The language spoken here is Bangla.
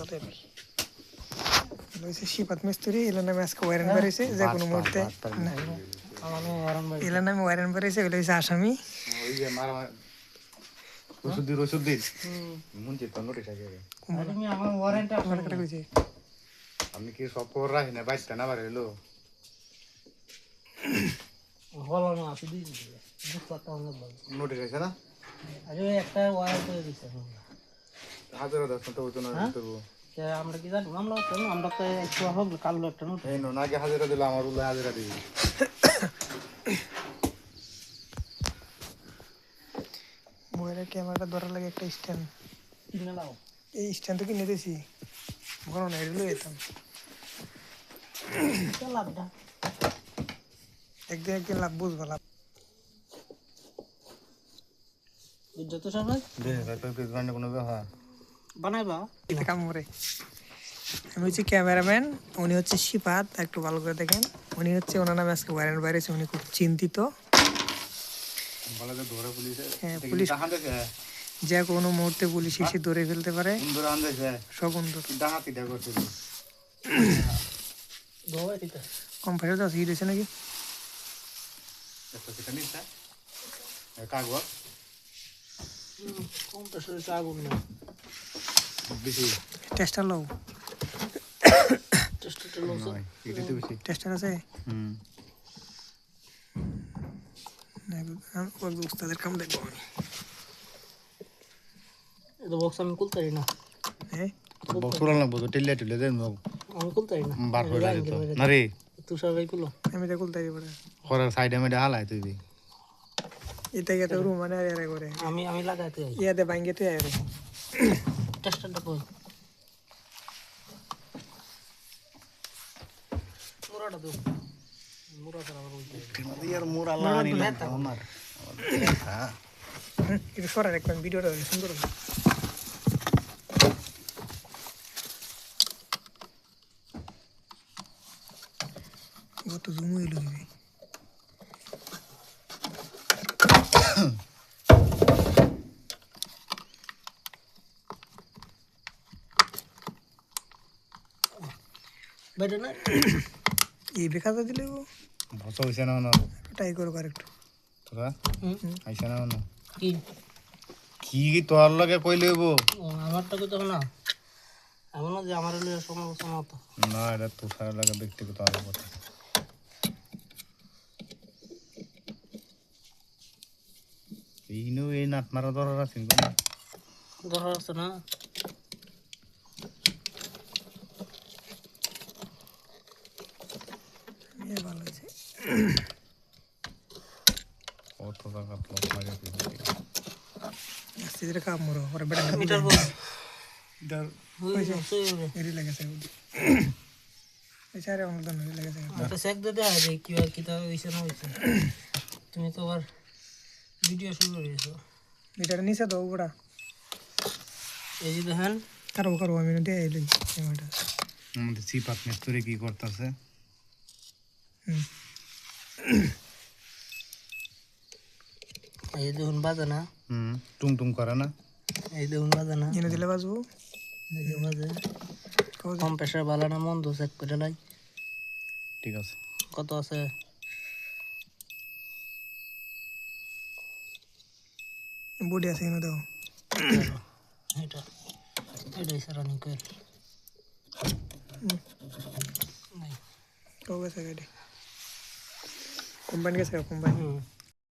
যাদের লইছে শিপাত মিস্ত্রি এলার নামে আজকে ওয়ারেন বেরিয়েছে যে কোনো মুহূর্তে। না আমার ওয়ারান ভাই এলার নামে ওয়ারেন বেরিয়েছে ওই লইছে আসামি। ওই যে মারা ওষুধ দিন ওষুধ দিন মন চিত্ত নোটিস আগে তুমি আমার ওয়ারেন্টটা আমার কাটা কইছে। আপনি কি সব খবর রাখি না? বাইশটা না বারে এলো। হলো না আসি দিই বুঝতে অনেক ভালো নোটিস আছে না? আরে একটা ওয়ার করে দিছে। হাজার তো হতো না তবু কে আমরা কি জানি? আমরা তো আমরা তো একটু হোক কালো একটা নোট এই নো নাকি হাজারা দিল আমার উল্লে হাজারা দিবি মোবাইলের ক্যামেরাটা ধরার লাগে একটা স্ট্যান্ড। কিনে নাও। এই স্ট্যান্ড তো কিনে দিয়েছি। ঘন না এটা যেতাম লাভটা? একদিন একদিন লাভ বুঝব লাভ। যত সবাই। কোনো ব্যাপার। বানাইবা? এটা আমি হচ্ছে ক্যামেরাম্যান উনি হচ্ছে শিপাত একটু ভালো করে দেখেন। উনি হচ্ছে ওনার নামে আজকে ওয়ারেন্ট বাইরেছে উনি খুব চিন্তিত। যে হ্যাঁ পুলিশ যে কোনো মুহূর্তে পুলিশ এসে ধরে ফেলতে পারে। সব দিতে কম ফেরত হয়েছে নাকি? কম তো শুধু আগুন না। টেস্টার লও টেস্টার আছে? উস্তাদের কাম দেখব আমি। এটা বক্স আমি খুলতে পারি না। হ্যাঁ? বকুড়া লাগবো তো টেলিয়া টেলিয়া দেন আমি খুলতে পারি না। বার হয়ে যেত না রে। তুই সবাই খুলো। আমি তো খুলতে পারি পরে। খরার সাইডে মেডে হালাই তুই এটা গেতে রুম মানে আর এরা করে আমি আমি লাগাইতে ইয়াতে তুই টেস্টারটা কই মুরাটা দো। মুরাটা আবার বলতে ইয়ার মোর আল্লাহ না আমার। একবার ভিডিওটা সুন্দর হবে। কত জুম হইল দিবি না এই দিলে ও ভসা হইছে না না ট্রাই করব আর একটু। তোরা? হুম? না না কি? কি তোর লগে কই লইব আমারটা কই না? এমন না যে আমার হলে সমালোচনা হতো না এটা তোর লাগে ব্যক্তিগত আলাপ কথা এইনো এই নাট মারা দরকার আছে কোনো দরকার আছে না? এ ভালো হয়েছে। কত টাকা লস লাগে আস্তে কাম মরো ওরা বেটা এরি লেগেছে। চেক হয় কি কি তা না হয়েছে তুমি তো আবার ভিডিও শুরু করে দিয়েছ। এটার নিচে দাও ওটা এই যে দেখেন। কারও কারও আমি দিয়ে এলি ক্যামেরাটা আমাদের চিপাত মিস্ত্রি কি করতেছে? এই দেখুন বাজে না হুম টুং টুং করে না এই দেখুন বাজে না এনে দিলে বাজবো এই যে বাজে কম প্রেশার ভালো না মন্দ চেক করে লাই ঠিক আছে কত আছে বডি আছে এনে দাও এটা এটা হচ্ছে রানিং কয়েল নাই কবে গেছে kumban ka saya kumban. Hmm.